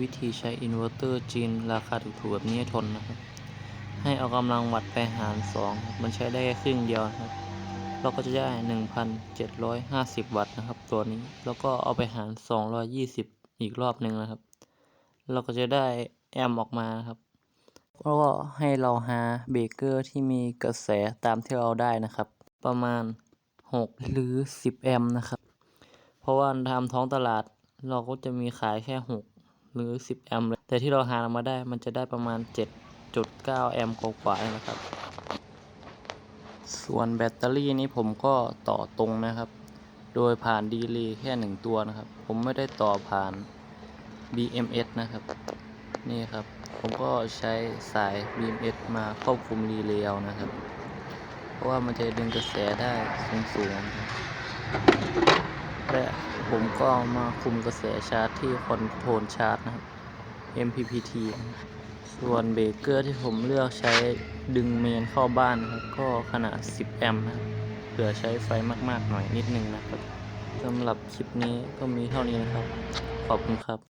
วิธีใช้อินเวอร์เตอร์จีนราคาถูกๆแบบนี้ให้ทนนะครับ ให้เอากำลังวัตต์ไปหาร 2 มันใช้ได้แค่ครึ่งเดียวนะครับ เราก็จะได้ 1,750 วัตต์นะครับ ตัวนี้ แล้วก็เอาไปหาร 220 อีกรอบหนึ่งนะครับ เราก็จะได้แอมออกมาครับ แล้วก็ให้เราหาเบรกเกอร์ที่มีกระแสตามที่เราได้นะครับ ประมาณ 6 หรือ 10 แอมนะครับ เพราะว่าตามท้องตลาดเราก็จะมีขายแค่ 6 หรือ 10 แอมป์เลย แต่ที่เราหามาได้มันจะได้ประมาณ 7.9 แอมป์กว่าๆนะครับ ส่วนแบตเตอรี่นี้ผมก็ต่อตรงนะครับ โดยผ่านดีเลย์แค่หนึ่งตัวนะครับ ผมไม่ได้ต่อผ่าน BMS นะครับ นี่ครับ ผมก็ใช้สาย BMS มาควบคุมรีเลย์เอานะครับ เพราะว่ามันจะดึงกระแสได้สูงๆ ผมก็มาคุมกระแสชาร์จที่คอนโทรลชาร์จนะครับ MPPT ส่วนเบรกเกอร์ที่ผมเลือกใช้ดึงเมนเข้าบ้านครับก็ขนาด 10 แอมป์นะเผื่อใช้ไฟมาก ๆ หน่อยนิดนึงนะครับสำหรับคลิปนี้ก็มีเท่านี้นะครับ ขอบคุณครับ